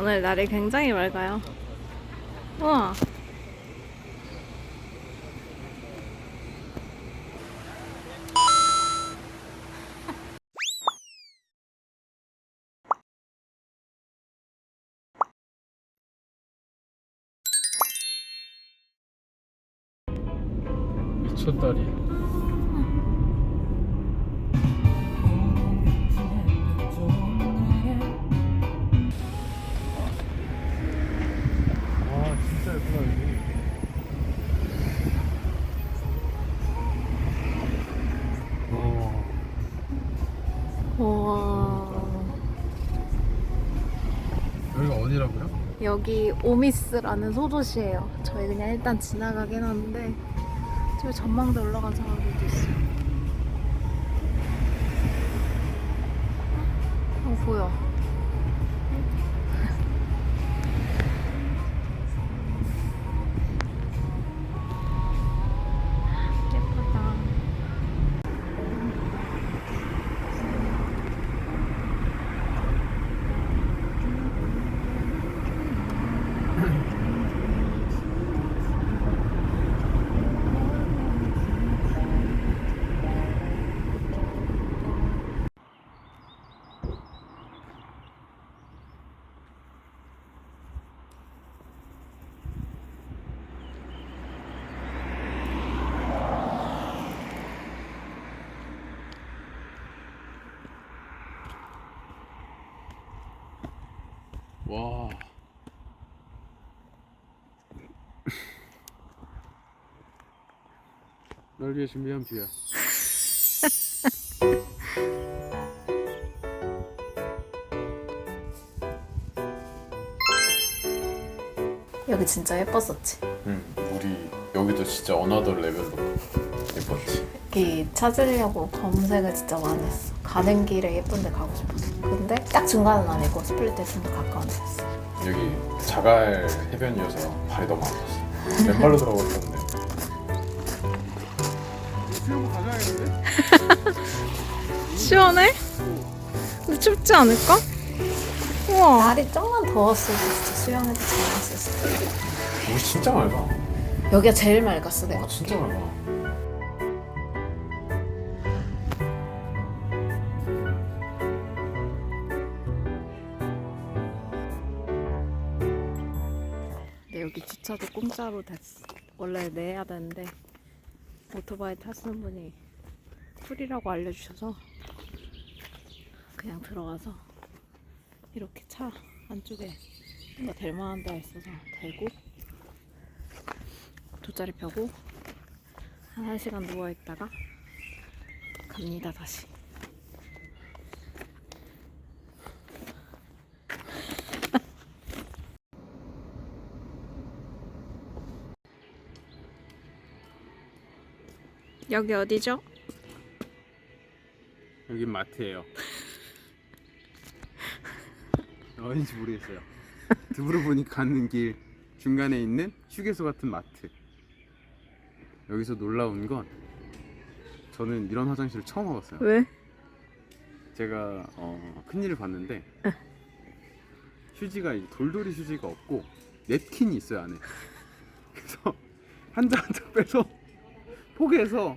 오늘 날이 굉장히 맑아요. 우와. 미쳤다리. 어디라고요? 여기 오미스라는 소도시예요. 저희 그냥 일단 지나가긴 하는데 저 전망대 올라간 사람들도 있어요. 와. 널 위해 준비한 뷰야. 여기 진짜 예뻤었지. 응. 우리 여기도 진짜 어나더 레벨로 예뻤지. 여기 찾으려고 검색을 진짜 많이 했어. 가는 길에 예쁜 데 가고 싶어서. 근데 딱 중간은 아니고 스플릿에 좀더 가까운 데였어. 여기 자갈 해변이어서 발이 너무 아팠어. 맨발로 들어갔었는데. 수영 가져야겠는데? 시원해? 근데 춥지 않을까? 우와. 날이 좀만 더웠을 때 진짜 수영해도 재밌었을 때. 우리 진짜 맑아. 여기가 제일 맑았어 내가. 아 진짜 맑아. 여기 주차도 공짜로 됐어. 원래 내야 되는데 오토바이 타시는 분이 풀이라고 알려주셔서 그냥 들어가서 이렇게 차 안쪽에 뭔가 될 만한 데가 있어서 대고 돗자리 펴고 한 1시간 누워있다가 갑니다 다시 여기 어디죠? 여긴 마트예요. 어딘지 모르겠어요. 드브로보니 가는 길 중간에 있는 휴게소 같은 마트. 여기서 놀라운 건 저는 이런 화장실을 처음 와봤어요. 왜? 제가 어, 큰일을 봤는데 휴지가 돌돌이 휴지가 없고 냅킨이 있어요 안에. 그래서 한 장 한 장 빼서 포개서.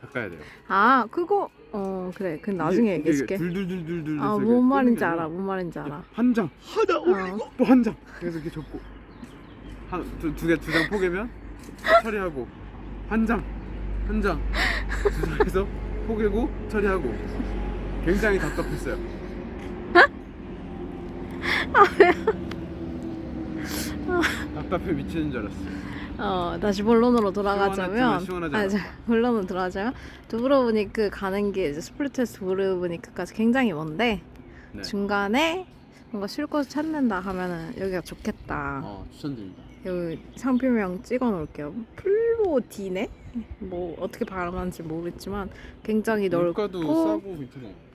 닦아야 돼요. 아 그거 어 그래. 그 나중에 이게- 이게 얘기해줄게. 둘둘둘둘둘. 아 뭔 말인지 알아 뭔 말인지 알아. 한 장. 하나 올리고. 또 한 장. 그래서 이렇게 접고. 한두개 두 장 포개면 처리하고. 한 장, 한 장, 두 장에서 포개고 처리하고. 굉장히 답답했어요. 답답해 미치는 줄 알았어. 어 다시 본론으로 돌아가자면 시원하지 아니. 본론으로 돌아가자면 두브로브니크 가는 게 이제 스플리트에서 두브로브니크까지 굉장히 먼데 네. 중간에 뭔가 쉴 곳을 찾는다 하면은 여기가 좋겠다 어 추천드립니다. 여기 상표명 찍어 놓을게요 플로디네 뭐 어떻게 발음하는지 모르겠지만 굉장히 넓고.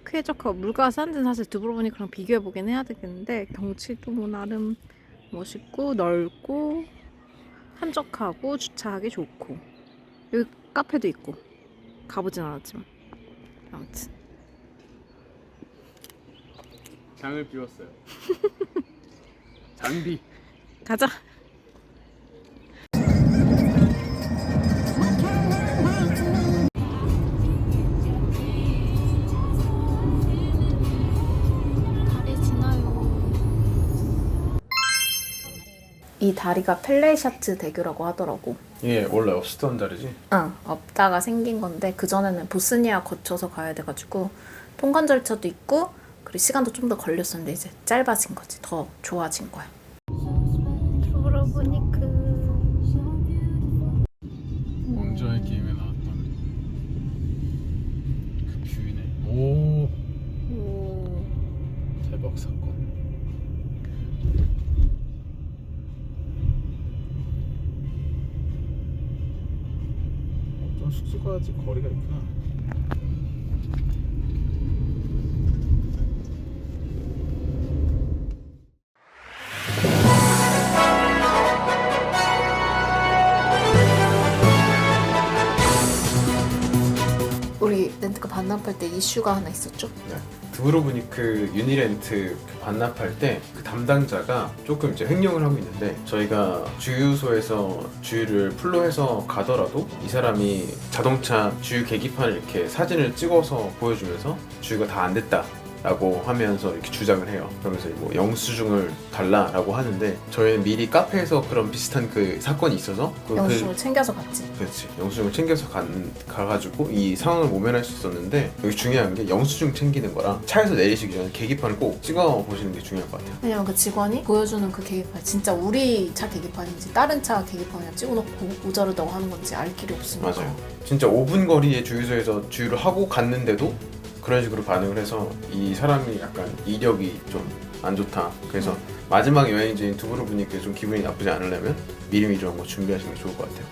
쾌적하고 물가 싼 데는 사실 두브로브니크랑 비교해 보긴 해야 되겠는데 경치도 뭐 나름 멋있고 넓고 한적하고 주차하기 좋고 여기 카페도 있고 가보진 않았지만 아무튼 장을 비웠어요. 장비. 가자. 이 다리가 펠레샤츠 대교라고 하더라고. 예, 원래 없었던 자리지. 응, 없다가 생긴 건데 그 전에는 보스니아 거쳐서 가야 돼가지고 통관 절차도 있고 그리고 시간도 좀 더 걸렸었는데 이제 짧아진 거지. 더 좋아진 거야. 왕좌의 게임에 나왔던 그 뷰이네. 오, 오. 대박 사건. 숙소가 아직 거리가 있구나. 반납할 때 이슈가 하나 있었죠? 네. 드브로브니크 유니렌트 그 반납할 때 그 담당자가 조금 이제 횡령을 하고 있는데 저희가 주유소에서 주유를 풀로 해서 가더라도 이 사람이 자동차 주유 계기판을 이렇게 사진을 찍어서 보여주면서 주유가 다 안 됐다. 라고 하면서 이렇게 주장을 해요. 그러면서 뭐 영수증을 달라라고 하는데 저희는 미리 카페에서 그런 비슷한 그 사건이 있어서 그- 영수증을 챙겨서 갔지. 그렇지 영수증을 챙겨서 간, 가가지고 이 상황을 모면할 수 있었는데 여기 중요한 게 영수증 챙기는 거랑 차에서 내리시기 전에 계기판을 꼭 찍어 보시는 게 중요할 것 같아요 왜냐면 그 직원이 보여주는 그 계기판 진짜 우리 차 계기판인지 다른 차 계기판이랑 찍어놓고 우자르다고 하는 건지 알 길이 없으니까. 맞아요 진짜 5분 거리의 주유소에서 주유를 하고 갔는데도 그런 식으로 반응을 해서 이 사람이 약간 이력이 좀 안 좋다. 그래서 마지막 여행지인 두브로브니크에 좀 기분이 나쁘지 않으려면 미리미리 한번 준비하시는 게 좋을 것 같아요